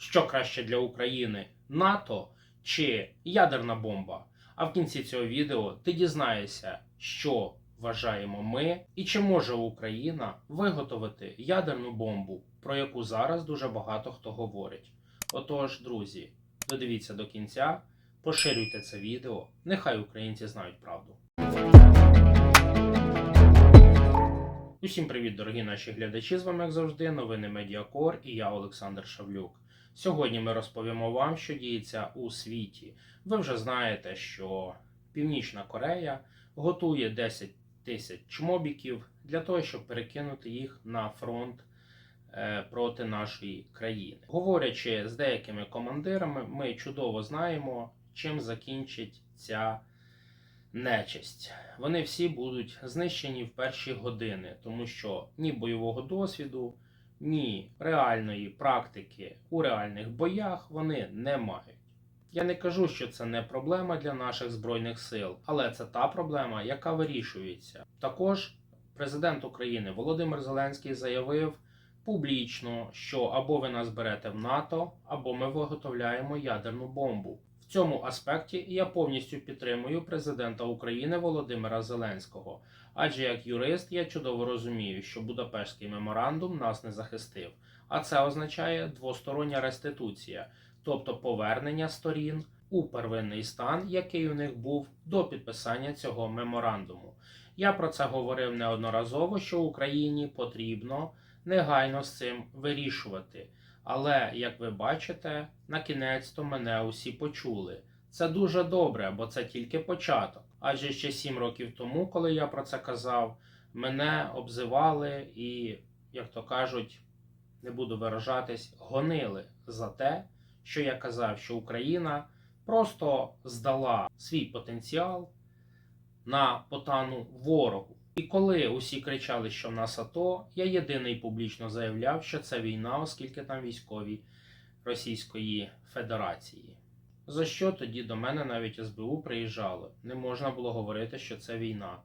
Що краще для України НАТО чи ядерна бомба? А в кінці цього відео ти дізнаєшся, що вважаємо ми, і чи може Україна виготовити ядерну бомбу, про яку зараз дуже багато хто говорить. Отож, друзі, додивіться до кінця, поширюйте це відео, нехай українці знають правду. Усім привіт, дорогі наші глядачі! З вами, як завжди, новини Медіакор і я, Олександр Шавлюк. Сьогодні ми розповімо вам, що діється у світі. Ви вже знаєте, що Північна Корея готує 10 тисяч чмобіків для того, щоб перекинути їх на фронт е, проти нашої країни. Говорячи з деякими командирами, ми чудово знаємо, чим закінчить ця нечисть. Вони всі будуть знищені в перші години, тому що ні бойового досвіду, ні реальної практики у реальних боях вони не мають. Я не кажу, що це не проблема для наших збройних сил, але це та проблема, яка вирішується. Також президент України Володимир Зеленський заявив публічно, що або ви нас берете в НАТО, або ми виготовляємо ядерну бомбу. В цьому аспекті я повністю підтримую президента України Володимира Зеленського. Адже як юрист я чудово розумію, що Будапештський меморандум нас не захистив, а це означає двостороння реституція, тобто повернення сторін у первинний стан, який у них був до підписання цього меморандуму. Я про це говорив неодноразово, що Україні потрібно негайно з цим вирішувати. Але, як ви бачите, на кінець-то мене усі почули. Це дуже добре, бо це тільки початок. Адже ще сім років тому, коли я про це казав, мене обзивали і, як то кажуть, не буду виражатись, гонили за те, що я казав, що Україна просто здала свій потенціал на потану ворогу. І коли усі кричали, що в нас АТО, я єдиний публічно заявляв, що це війна, оскільки там військові Російської Федерації. За що тоді до мене навіть СБУ приїжджало? Не можна було говорити, що це війна.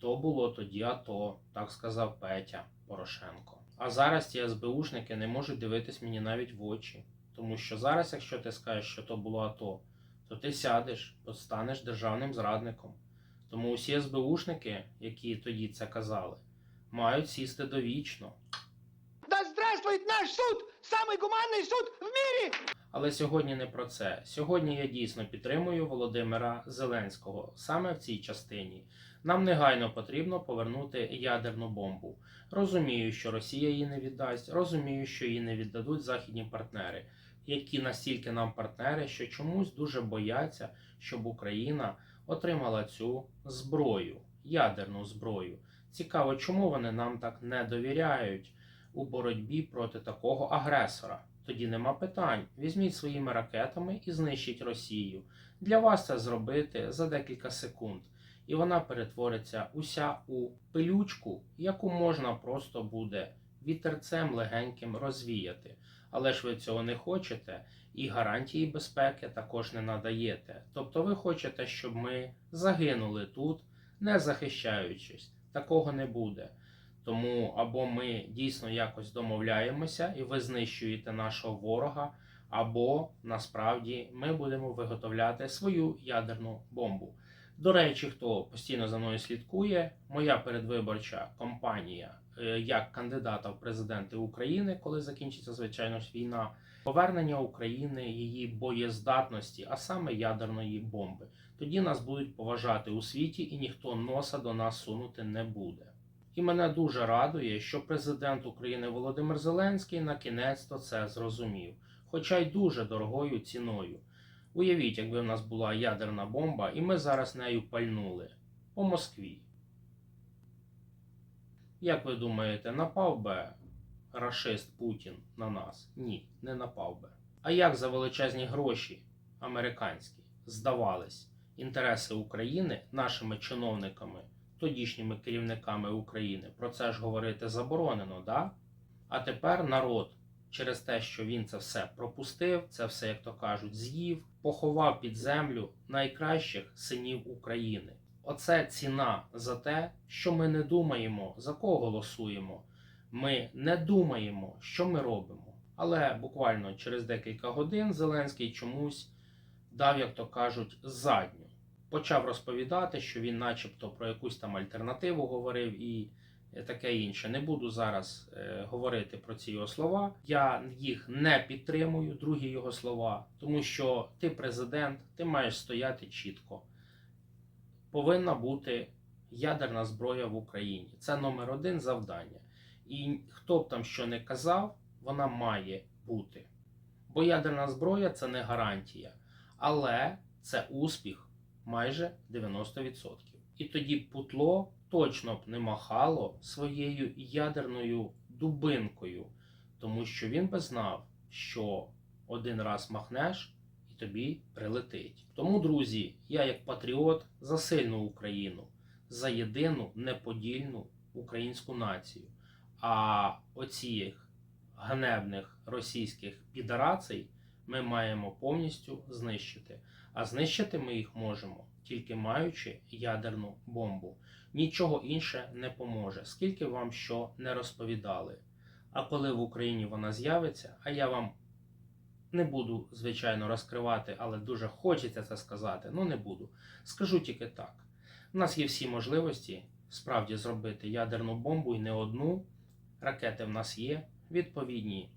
То було тоді АТО, так сказав Петя Порошенко. А зараз ці СБУшники не можуть дивитись мені навіть в очі. Тому що зараз, якщо ти скажеш, що то було АТО, то ти сядеш, то станеш державним зрадником. Тому усі СБУшники, які тоді це казали, мають сісти довічно. Да здравствует наш суд! Самый гуманный суд в мире! Але сьогодні не про це. Сьогодні я дійсно підтримую Володимира Зеленського саме в цій частині. Нам негайно потрібно повернути ядерну бомбу. Розумію, що Росія її не віддасть, розумію, що її не віддадуть західні партнери, які настільки нам партнери, що чомусь дуже бояться, щоб Україна отримала цю зброю, ядерну зброю. Цікаво, чому вони нам так не довіряють у боротьбі проти такого агресора. Тоді нема питань. Візьміть своїми ракетами і знищіть Росію. Для вас це зробити за декілька секунд, і вона перетвориться уся у пилючку, яку можна просто буде вітерцем легеньким розвіяти. Але ж ви цього не хочете, і гарантії безпеки також не надаєте. Тобто ви хочете, щоб ми загинули тут, не захищаючись. Такого не буде. Тому або ми дійсно якось домовляємося і ви знищуєте нашого ворога, або насправді ми будемо виготовляти свою ядерну бомбу. До речі, хто постійно за мною слідкує, моя передвиборча кампанія е, як кандидата в президенти України, коли закінчиться звичайно війна, повернення України її боєздатності, а саме ядерної бомби. Тоді нас будуть поважати у світі, і ніхто носа до нас сунути не буде. І мене дуже радує, що президент України Володимир Зеленський на кінець-то це зрозумів, хоча й дуже дорогою ціною. Уявіть, якби в нас була ядерна бомба, і ми зараз нею пальнули по Москві. Як ви думаєте, напав би рашист Путін на нас? Ні, не напав би. А як за величезні гроші американські здавались інтереси України нашими чиновниками? тодішніми керівниками України. Про це ж говорити заборонено, да? А тепер народ через те, що він це все пропустив, це все, як то кажуть, з'їв, поховав під землю найкращих синів України. Оце ціна за те, що ми не думаємо, за кого голосуємо. Ми не думаємо, що ми робимо. Але буквально через декілька годин Зеленський чомусь дав, як то кажуть, задню. Почав розповідати, що він, начебто, про якусь там альтернативу говорив і таке інше. Не буду зараз е, говорити про ці його слова. Я їх не підтримую, другі його слова, тому що ти президент, ти маєш стояти чітко. Повинна бути ядерна зброя в Україні. Це номер один завдання. І хто б там що не казав, вона має бути. Бо ядерна зброя це не гарантія, але це успіх майже 90%. І тоді путло точно б не махало своєю ядерною дубинкою, тому що він би знав, що один раз махнеш і тобі прилетить. Тому, друзі, я як патріот за сильну Україну, за єдину неподільну українську націю. А оцих ганебних російських підарацій ми маємо повністю знищити. А знищити ми їх можемо тільки маючи ядерну бомбу. Нічого інше не поможе, скільки вам що не розповідали. А коли в Україні вона з'явиться, а я вам не буду, звичайно, розкривати, але дуже хочеться це сказати, ну не буду. Скажу тільки так: у нас є всі можливості справді зробити ядерну бомбу і не одну. Ракети в нас є, відповідні.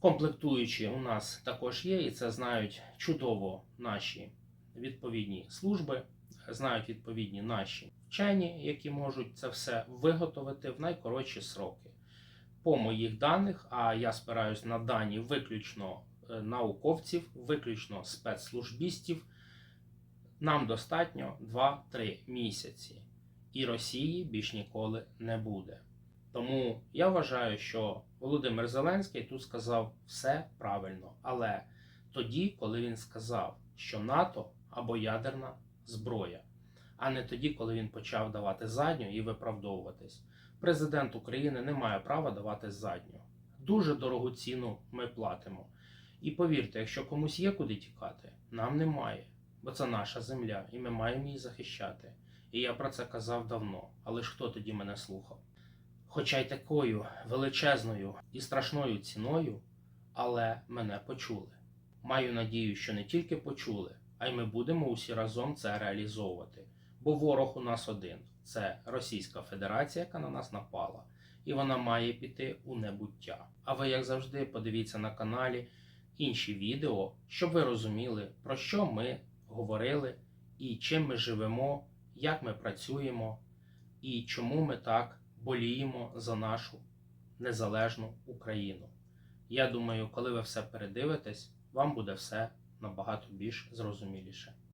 Комплектуючі у нас також є, і це знають чудово наші відповідні служби, знають відповідні наші вчені, які можуть це все виготовити в найкоротші сроки. По моїх даних, а я спираюсь на дані виключно е, науковців, виключно спецслужбістів, нам достатньо 2-3 місяці. І Росії більш ніколи не буде. Тому я вважаю, що Володимир Зеленський тут сказав все правильно, але тоді, коли він сказав, що НАТО або ядерна зброя, а не тоді, коли він почав давати задню і виправдовуватись. Президент України не має права давати задню. Дуже дорогу ціну ми платимо. І повірте, якщо комусь є куди тікати, нам немає, бо це наша земля, і ми маємо її захищати. І я про це казав давно, але ж хто тоді мене слухав? Хоча й такою величезною і страшною ціною, але мене почули. Маю надію, що не тільки почули, а й ми будемо усі разом це реалізовувати. Бо ворог у нас один це Російська Федерація, яка на нас напала, і вона має піти у небуття. А ви, як завжди, подивіться на каналі інші відео, щоб ви розуміли, про що ми говорили і чим ми живемо, як ми працюємо, і чому ми так боліємо за нашу незалежну Україну. Я думаю, коли ви все передивитесь, вам буде все набагато більш зрозуміліше.